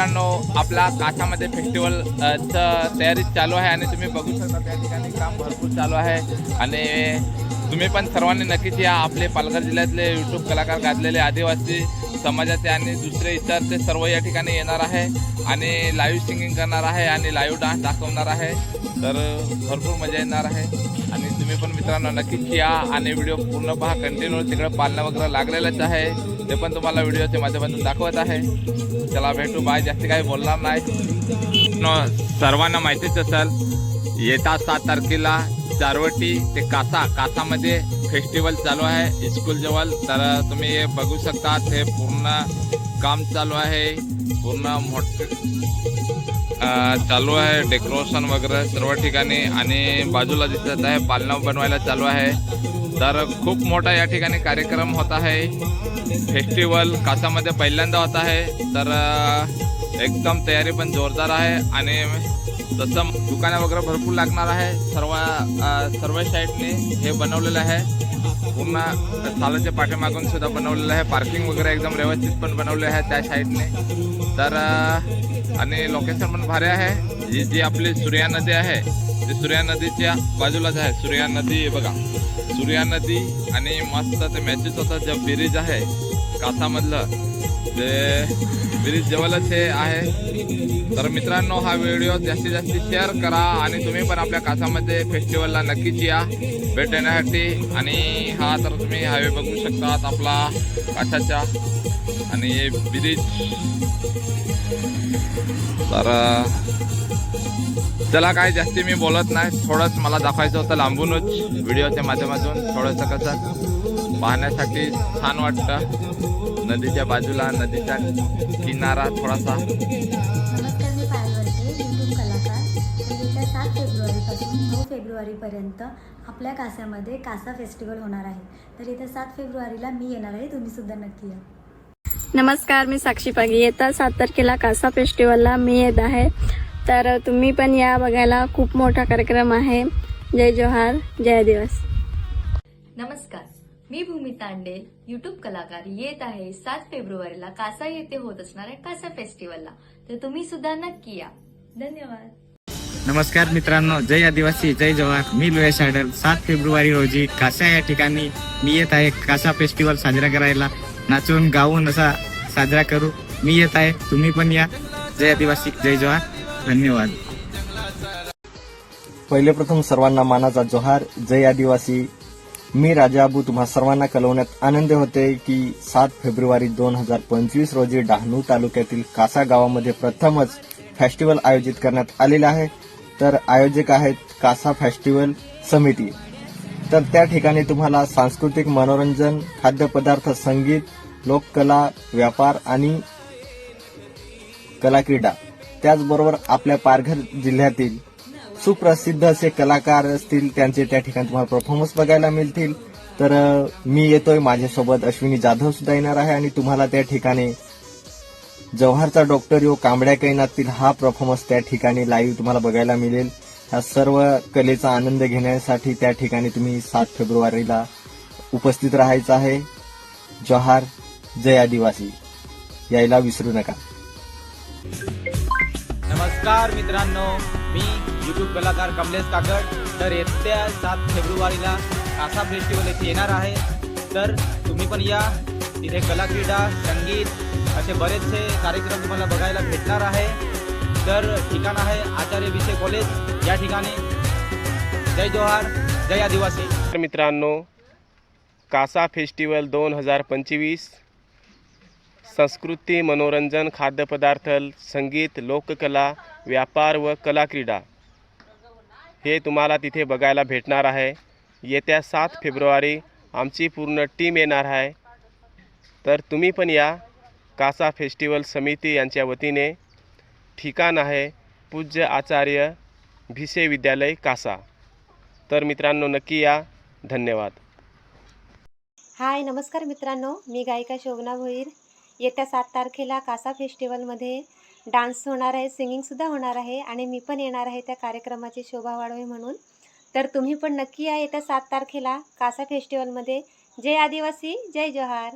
मित्रांनो आपला काठामध्ये फेस्टिवल तयारी चालू आहे आणि तुम्ही बघू शकता त्या ठिकाणी काम भरपूर चालू आहे. आणि तुम्ही पण सर्वांनी नक्कीच या आपले पालघर जिल्ह्यातले यूट्यूब कलाकार गाजलेले आदिवासी समाजाचे आणि दुसरे इतर ते सर्व या ठिकाणी येणार आहे आणि लाईव्ह सिंगिंग करणार आहे आणि लाईव्ह डान्स दाखवणार आहे. तर भरपूर मजा येणार आहे. आणि तुम्ही पण मित्रांनो नक्कीच या आणि व्हिडिओ पूर्ण पहा. कंटिन्यू तिकडं पालणं वगैरे लागलेलंच आहे. ते पण तुम्हाला व्हिडिओच्या माध्यमातून दाखवत आहे. चला भेटू. बाय जास्त काही बोलणार नाही. सर्वांना माहितीच असेल येता सात तारखेला चारवटी ते कासा कासामध्ये फेस्टिवल चालू आहे. स्कूल जवळ. तर तुम्ही हे बघू शकता हे पूर्ण काम चालू आहे. पूर्ण मोठ चालू आहे. डेकोरेशन वगैरे सर्व ठिकाणी. आणि बाजूला दिसत आहे पालणं बनवायला चालू आहे. तर खूप मोठा या ठिकाणी कार्यक्रम होत आहे. फेस्टिवल कासामध्ये पहिल्यांदा होत आहे. तर एकदम तयारी पण जोरदार आहे आणि तसं दुकानं वगैरे भरपूर लागणार आहे. सर्व सर्व साईडने हे बनवलेलं आहे. पूर्ण सालाच्या पाठीमागून सुद्धा बनवलेलं आहे. पार्किंग वगैरे एकदम व्यवस्थित पण बनवले आहे त्या साईडने. तर आणि लोकेशन पण भारी आहे. जी जी आपली सूर्या नदी आहे ती सूर्या नदीच्या बाजूलाच आहे. सूर्या नदी बघा. सूर्या नदी आणि मस्त ते मॅचेस होतात जे ब्रिज आहे. कासामधलं ते ब्रिज जवळच हे आहे. तर मित्रांनो हा व्हिडिओ जास्तीत जास्त शेअर करा आणि तुम्ही पण आपल्या कासामध्ये फेस्टिवलला नक्कीच या. भेट देण्यासाठी. आणि हा तर तुम्ही हायवे बघू शकतात आपला काशाच्या आणि हे ब्रिज तर चला काय जास्ती मी बोलत नाही. थोडंच मला दाखवायचं होतं लांबूनच व्हिडिओच्या माध्यमातून. थोडंसं कसं पाहण्यासाठी छान वाटतं. नदीच्या बाजूला नदीचा किनारा थोडासा. नमस्कार मी पायल यूट्यूब कलाकार. तर येत्या सात फेब्रुवारीपासून नऊ फेब्रुवारीपर्यंत आपल्या कासामध्ये कासा फेस्टिवल होणार आहे. तर येत्या सात फेब्रुवारीला मी येणार आहे तुम्ही सुद्धा नक्की या. नमस्कार मी साक्षी पागी. येत्या सात तारखेला कासा फेस्टिवलला मी येत आहे. तर तुम्ही पण या बघायला. खूप मोठा कार्यक्रम आहे. जय जोहार जय दिवस. नमस्कार. मी भूमी तांडे युट्यूब कलाकार येत आहे. सात फेब्रुवारीला कासा येथे होत असणाऱ्या कासा फेस्टिवलला. तर तुम्ही सुद्धा नक्की या. धन्यवाद. नमस्कार मित्रांनो जय आदिवासी जय जवाहर मी लोहेश आडल. सात फेब्रुवारी रोजी कासा या ठिकाणी मी येत आहे कासा फेस्टिवल साजरा करायला. नाचून गाऊन असा साजरा करू. मी येत आहे तुम्ही पण या. जय आदिवासी जय जवाहर धन्यवाद. पहिले प्रथम सर्वांना मानाचा जोहार. जय आदिवासी. मी राजा अबू तुम्हा सर्वांना कळवण्यात आनंद होते की सात फेब्रुवारी दोन हजार पंचवीस रोजी डहाणू तालुक्यातील कासा गावामध्ये प्रथमच फेस्टिवल आयोजित करण्यात आलेलं आहे. तर आयोजक आहेत कासा फेस्टिवल समिती. तर त्या ठिकाणी तुम्हाला सांस्कृतिक मनोरंजन खाद्यपदार्थ संगीत लोककला व्यापार आणि कलाक्रीडा. त्याचबरोबर आपल्या पालघर जिल्ह्यातील सुप्रसिद्ध असे कलाकार असतील त्यांचे त्या ठिकाणी तुम्हाला परफॉर्मन्स बघायला मिळतील. तर मी येतोय. माझ्यासोबत अश्विनी जाधव सुद्धा येणार आहे आणि तुम्हाला त्या ठिकाणी जव्हारचा डॉक्टर यो कांबड्या कैनातील हा परफॉर्मन्स त्या ठिकाणी लाईव्ह तुम्हाला बघायला मिळेल. ह्या सर्व कलेचा आनंद घेण्यासाठी त्या ठिकाणी तुम्ही सात फेब्रुवारीला उपस्थित राहायचं आहे. जोहार जय आदिवासी. यायला विसरू नका. नमस्कार मित्रांनो. मी युट्यूब कलाकार कमलेश काकड. तर येत्या सात फेब्रुवारीला कासा फेस्टिवल येथे येणार आहे. तर तुम्ही पण या. तिथे कलाक्रीडा संगीत असे बरेचसे कार्यक्रम तुम्हाला बघायला भेटणार आहे. तर ठिकाण आहे आचार्य विषय कॉलेज. या ठिकाणी. जय जोहार जय आदिवासी. तर मित्रांनो कासा फेस्टिवल दोन हजार पंचवीस संस्कृती मनोरंजन खाद्यपदार्थ संगीत लोककला व्यापार व कला क्रीडा. हे तुम्हाला तिथे बघायला भेटणार आहे. येत्या सात फेब्रुवारी आमची पूर्ण टीम येणार आहे. तर तुम्ही पण या. कासा फेस्टिवल समिती यांच्या वतीने. ठिकाण आहे पूज्य आचार्य भिसे विद्यालय कासा. तर मित्रांनो नक्की या. धन्यवाद. हाय नमस्कार मित्रांनो. मी गायिका शोभना भोईर. येत्या सात तारखेला कासा फेस्टिवलमध्ये डान्स होणार आहे सिंगिंगसुद्धा होणार आहे आणि मी पण येणार आहे त्या कार्यक्रमाची शोभा वाढवे म्हणून. तर तुम्ही पण नक्की या येत्या सात तारखेला कासा फेस्टिवलमध्ये. जय आदिवासी जय जोहार